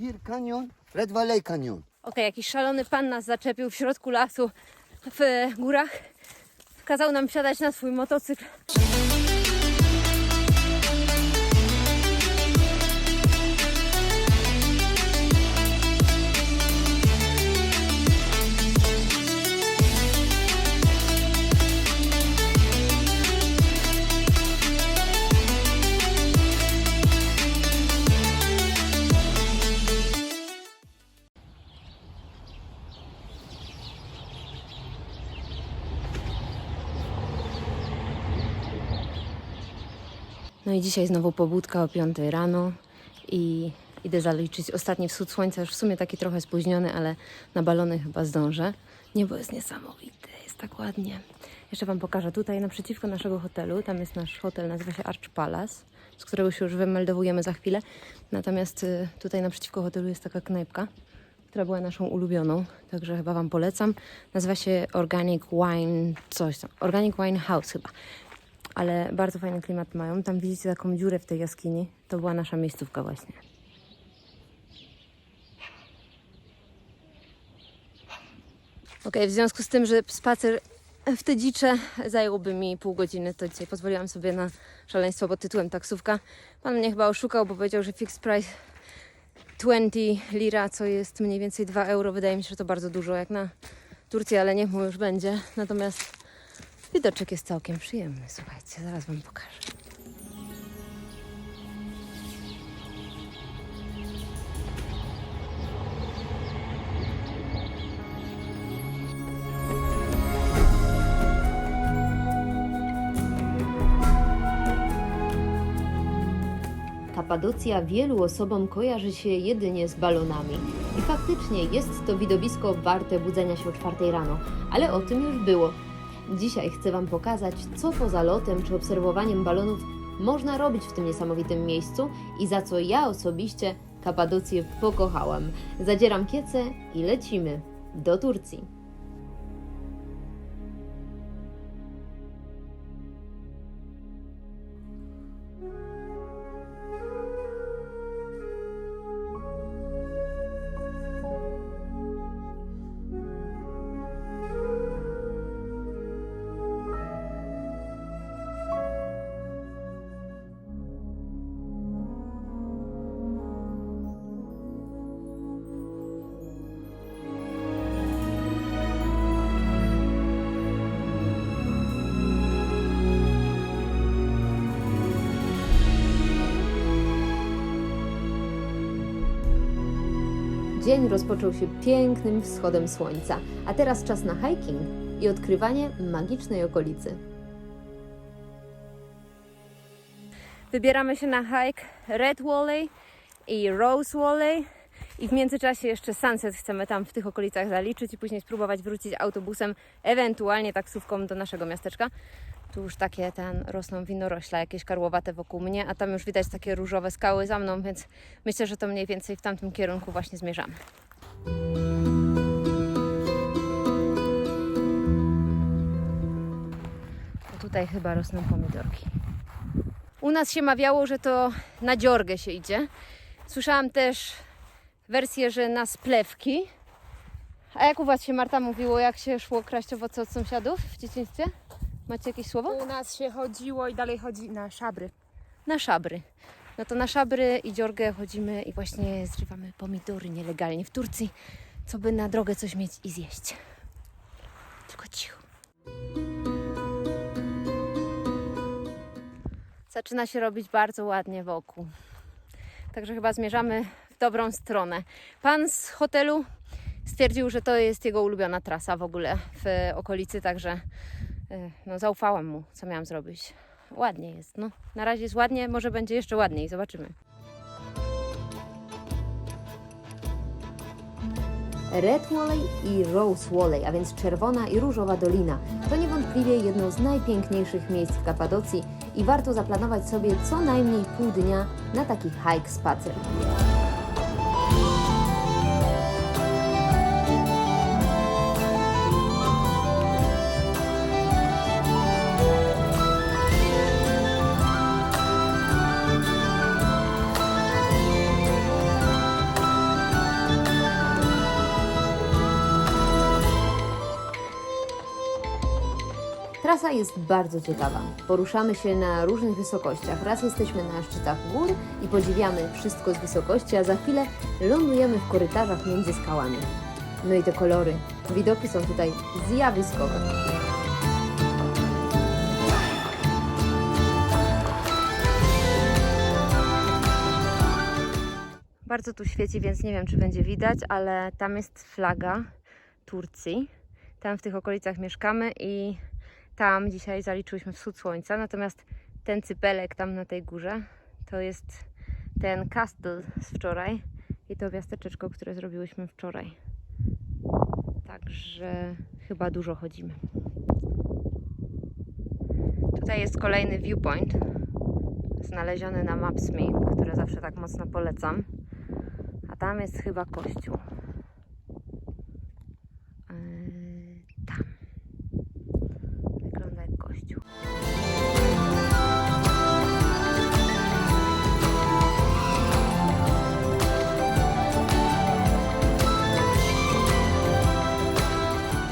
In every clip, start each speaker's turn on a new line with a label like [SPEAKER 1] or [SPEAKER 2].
[SPEAKER 1] Here Canyon, Red Valley Canyon.
[SPEAKER 2] Okej, jakiś szalony pan nas zaczepił w środku lasu w górach. Kazał nam wsiadać na swój motocykl. No i dzisiaj znowu pobudka o 5 rano i idę zaliczyć ostatni wschód słońca. Już w sumie taki trochę spóźniony, ale na balony chyba zdążę. Niebo jest niesamowite, jest tak ładnie. Jeszcze Wam pokażę tutaj naprzeciwko naszego hotelu. Tam jest nasz hotel, nazywa się Arch Palace, z którego się już wymeldowujemy za chwilę. Natomiast y, tutaj naprzeciwko hotelu jest taka knajpka, która była naszą ulubioną, także chyba Wam polecam. Nazywa się Organic Wine, coś tam. Organic Wine House chyba ale bardzo fajny klimat mają. Tam widzicie taką dziurę w tej jaskini. To była nasza miejscówka właśnie. Ok, w związku z tym, że spacer w te dzicze zająłby mi pół godziny, to dzisiaj pozwoliłam sobie na szaleństwo pod tytułem taksówka. Pan mnie chyba oszukał, bo powiedział, że fixed price 20 lira, co jest mniej więcej 2 euro. Wydaje mi się, że to bardzo dużo jak na Turcję, ale niech mu już będzie. Natomiast Widoczek jest całkiem przyjemny, słuchajcie, zaraz Wam pokażę.
[SPEAKER 3] Kapadocja wielu osobom kojarzy się jedynie z balonami. I faktycznie jest to widowisko warte budzenia się o czwartej rano, ale o tym już było. Dzisiaj chcę Wam pokazać, co poza lotem czy obserwowaniem balonów można robić w tym niesamowitym miejscu i za co ja osobiście Kapadocję pokochałam. Zadzieram kiece i lecimy do Turcji. Dzień rozpoczął się pięknym wschodem słońca, a teraz czas na hiking i odkrywanie magicznej okolicy.
[SPEAKER 2] Wybieramy się na hike Red Valley i Rose Valley. I w międzyczasie jeszcze sunset chcemy tam w tych okolicach zaliczyć i później spróbować wrócić autobusem, ewentualnie taksówką do naszego miasteczka. Tu już takie ten rosną winorośla, jakieś karłowate wokół mnie, a tam już widać takie różowe skały za mną, więc myślę, że to mniej więcej w tamtym kierunku właśnie zmierzamy. To tutaj chyba rosną pomidorki. U nas się mawiało, że to na dziorgę się idzie. Słyszałam też wersję, że na splewki. A jak u Was się Marta mówiło, jak się szło kraść owoce od sąsiadów w dzieciństwie? Macie jakieś słowo?
[SPEAKER 4] U nas się chodziło i dalej chodzi na szabry.
[SPEAKER 2] Na szabry. No to na szabry i dziorgę chodzimy i właśnie zrywamy pomidory nielegalnie w Turcji, co by na drogę coś mieć i zjeść. Tylko cicho. Zaczyna się robić bardzo ładnie wokół. Także chyba zmierzamy w dobrą stronę. Pan z hotelu stwierdził, że to jest jego ulubiona trasa w ogóle w okolicy, także no, zaufałam mu, co miałam zrobić. Ładnie jest, no. Na razie jest ładnie, może będzie jeszcze ładniej, zobaczymy.
[SPEAKER 3] Red Valley i Rose Valley, a więc czerwona i różowa dolina, to niewątpliwie jedno z najpiękniejszych miejsc w Kapadocji i warto zaplanować sobie co najmniej pół dnia na taki hike spacer. Trasa jest bardzo ciekawa. Poruszamy się na różnych wysokościach. Raz jesteśmy na szczytach gór i podziwiamy wszystko z wysokości, a za chwilę lądujemy w korytarzach między skałami. No i te kolory. Widoki są tutaj zjawiskowe.
[SPEAKER 2] Bardzo tu świeci, więc nie wiem, czy będzie widać, ale tam jest flaga Turcji. Tam w tych okolicach mieszkamy i tam dzisiaj zaliczyłyśmy wschód słońca. Natomiast ten cypelek tam na tej górze to jest ten castle z wczoraj i to miasteczeczko, które zrobiłyśmy wczoraj. Także chyba dużo chodzimy. Tutaj jest kolejny viewpoint znaleziony na Maps.me, które zawsze tak mocno polecam. A tam jest chyba kościół.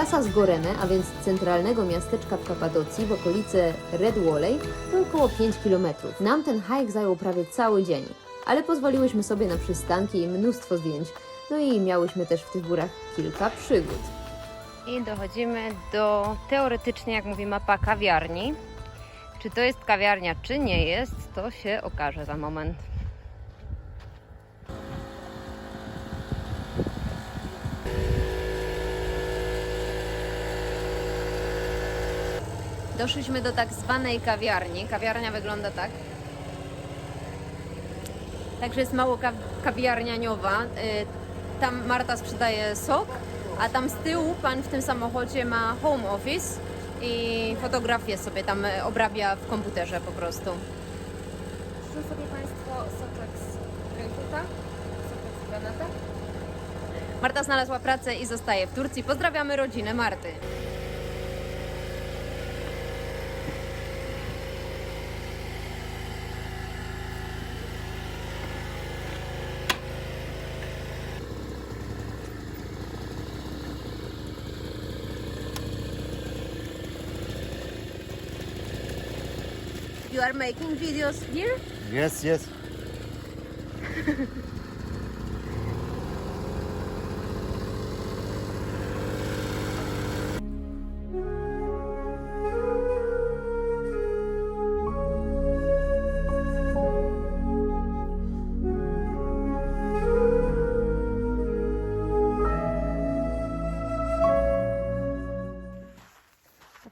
[SPEAKER 3] Trasa z Goremy, a więc centralnego miasteczka w Kapadocji w okolice Red Walley, to około 5 km. Nam ten hike zajął prawie cały dzień, ale pozwoliłyśmy sobie na przystanki i mnóstwo zdjęć. No i miałyśmy też w tych górach kilka przygód.
[SPEAKER 2] I dochodzimy do teoretycznie, jak mówi mapa, kawiarni. Czy to jest kawiarnia, czy nie jest, to się okaże za moment. Doszliśmy do tak zwanej kawiarni. Kawiarnia wygląda tak. Także jest mało ka- kawiarnianiowa. Y, Tam Marta sprzedaje sok, a tam z tyłu pan w tym samochodzie ma home office i fotografię sobie tam y, obrabia w komputerze po prostu.
[SPEAKER 4] Życzą sobie Państwo soczek z grejpfruta, soczek z granata.
[SPEAKER 2] Marta znalazła pracę i zostaje w Turcji. Pozdrawiamy rodzinę Marty. You are making videos here?
[SPEAKER 1] Yes, yes.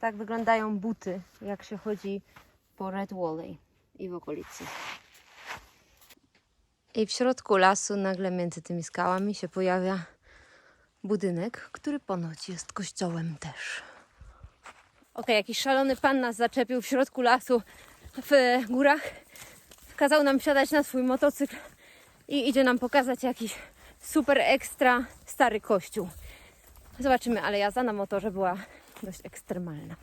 [SPEAKER 2] Tak wyglądają buty, jak się chodzi po Red Walley i w okolicy. I w środku lasu, nagle między tymi skałami, się pojawia budynek, który ponoć jest kościołem też. Okej, jakiś szalony pan nas zaczepił w środku lasu w górach. Kazał nam wsiadać na swój motocykl i idzie nam pokazać jakiś super ekstra stary kościół. Zobaczymy, ale jazda na motorze była dość ekstremalna.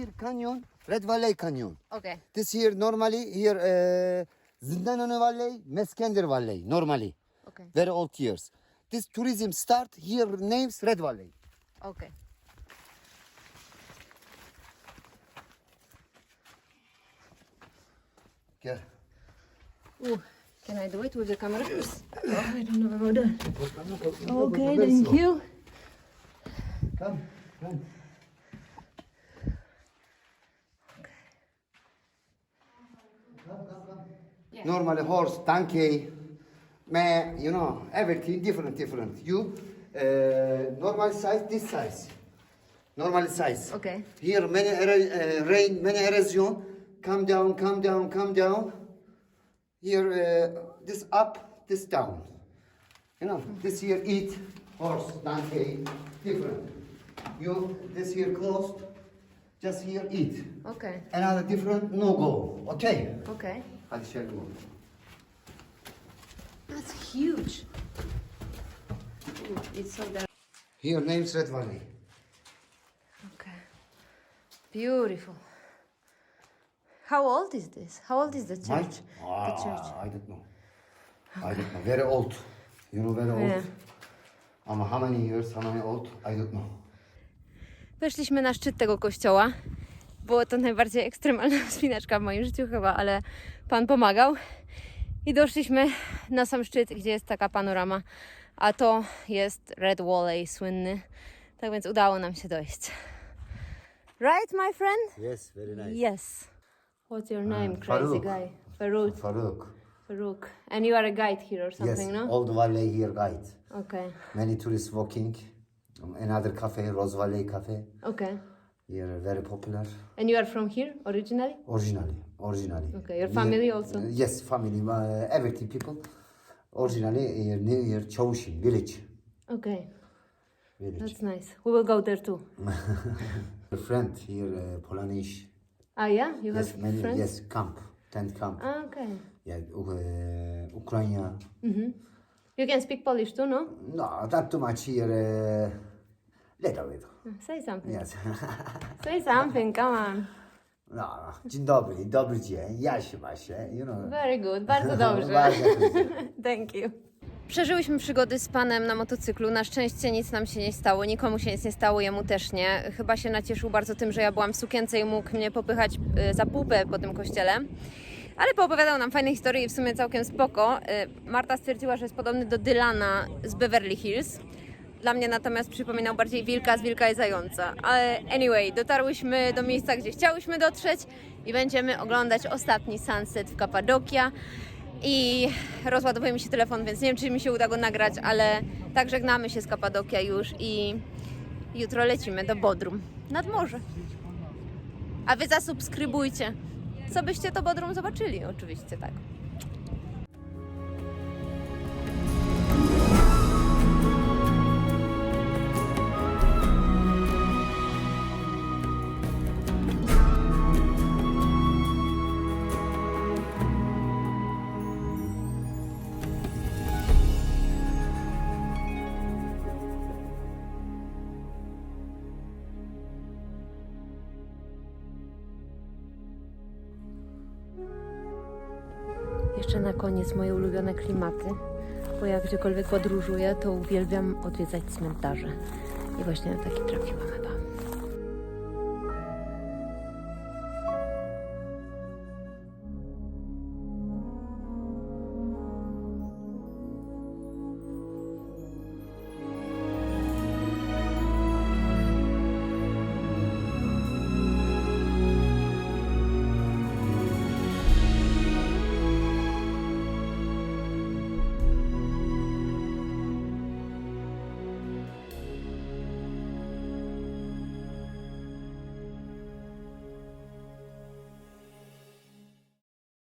[SPEAKER 1] Here canyon, Red Valley Canyon.
[SPEAKER 2] Okay.
[SPEAKER 1] This here normally here uh, Zindanone Valley, Meskender Valley normally.
[SPEAKER 2] Okej.
[SPEAKER 1] Very old years. This tourism start here names Red Valley.
[SPEAKER 2] Okay.
[SPEAKER 1] Yeah.
[SPEAKER 2] Ooh, can I do it with the camera? Oh, I don't know about that.
[SPEAKER 1] Okay, thank you. Come, come. Normally horse, donkey, man, you know, everything different, different. You, uh, normal size, this size. Normal size.
[SPEAKER 2] Okay.
[SPEAKER 1] Here many ero- uh, rain, many erosion. Come down, come down, come down. Here, uh, this up, this down. You know, this here eat horse, donkey, different. You, this here closed, just here eat.
[SPEAKER 2] Okay.
[SPEAKER 1] Another different, no go. Okay.
[SPEAKER 2] Okej.
[SPEAKER 1] Hadi go.
[SPEAKER 2] That's huge. Ooh, it's so dark.
[SPEAKER 1] Here name's Red Valley.
[SPEAKER 2] Okej. Beautiful. How old is this? How old is the church?
[SPEAKER 1] Right?
[SPEAKER 2] The church.
[SPEAKER 1] Ah, I don't know. I don't know. Very old. You know, very old.
[SPEAKER 2] Yeah.
[SPEAKER 1] Um, how many years? How many old? I don't know.
[SPEAKER 2] Weszliśmy na szczyt tego kościoła. Było to najbardziej ekstremalna wspinaczka w moim życiu chyba, ale Pan pomagał. I doszliśmy na sam szczyt, gdzie jest taka panorama. A to jest Red Valley słynny. Tak więc udało nam się dojść. Right, my friend?
[SPEAKER 1] Yes, very nice.
[SPEAKER 2] Yes. What's your name, crazy
[SPEAKER 1] Farouk.
[SPEAKER 2] guy? Farouk.
[SPEAKER 1] Farouk.
[SPEAKER 2] Farouk. And you are a guide here or
[SPEAKER 1] Yes,
[SPEAKER 2] something, no?
[SPEAKER 1] Old Valley here guide.
[SPEAKER 2] Okay.
[SPEAKER 1] Many tourists walking. Um, another cafe, Rose Valley Cafe.
[SPEAKER 2] Okay.
[SPEAKER 1] Here, very popular.
[SPEAKER 2] And you are from here originally?
[SPEAKER 1] Originally, originally.
[SPEAKER 2] Okay, your
[SPEAKER 1] Near-
[SPEAKER 2] family also?
[SPEAKER 1] uh, yes, family, uh, everything people. Originally here near, near Choshin village.
[SPEAKER 2] Okay.
[SPEAKER 1] Village.
[SPEAKER 2] That's nice. We will go there too.
[SPEAKER 1] A friend here, uh, Polanish.
[SPEAKER 2] Ah, yeah? You
[SPEAKER 1] Yes,
[SPEAKER 2] have
[SPEAKER 1] many.
[SPEAKER 2] friends?
[SPEAKER 1] Yes, camp, tent camp.
[SPEAKER 2] Ah, okay.
[SPEAKER 1] Yeah, uh, Ukraine.
[SPEAKER 2] You can speak Polish too, no?
[SPEAKER 1] No, not too much here. Uh, little, little.
[SPEAKER 2] Say something.
[SPEAKER 1] Yes.
[SPEAKER 2] Say something, come on.
[SPEAKER 1] no, dzień dobry, dobry dzień, ja się maszę, you know.
[SPEAKER 2] Very good, bardzo dobrze.
[SPEAKER 1] Bardzo dobrze.
[SPEAKER 2] Thank you. Przeżyłyśmy przygody z panem na motocyklu. Na szczęście nic nam się nie stało, nikomu się nic nie stało, jemu też nie. Chyba się nacieszył bardzo tym, że ja byłam w sukience i mógł mnie popychać y, za pupę po tym kościele. Ale poopowiadał nam fajne historie i w sumie całkiem spoko. Y, Marta stwierdziła, że jest podobny do Dylana z Beverly Hills. Dla mnie natomiast przypominał bardziej wilka z wilka i zająca. Ale anyway, dotarłyśmy do miejsca, gdzie chciałyśmy dotrzeć i będziemy oglądać ostatni sunset w Kapadokia. I rozładowuje mi się telefon, więc nie wiem, czy mi się uda go nagrać, ale tak żegnamy się z Kapadokia już i jutro lecimy do Bodrum nad morze. A wy zasubskrybujcie, co byście to Bodrum zobaczyli, oczywiście tak. Jeszcze na koniec moje ulubione klimaty, bo jak gdziekolwiek podróżuję, to uwielbiam odwiedzać cmentarze. I właśnie na taki trafiłam chyba.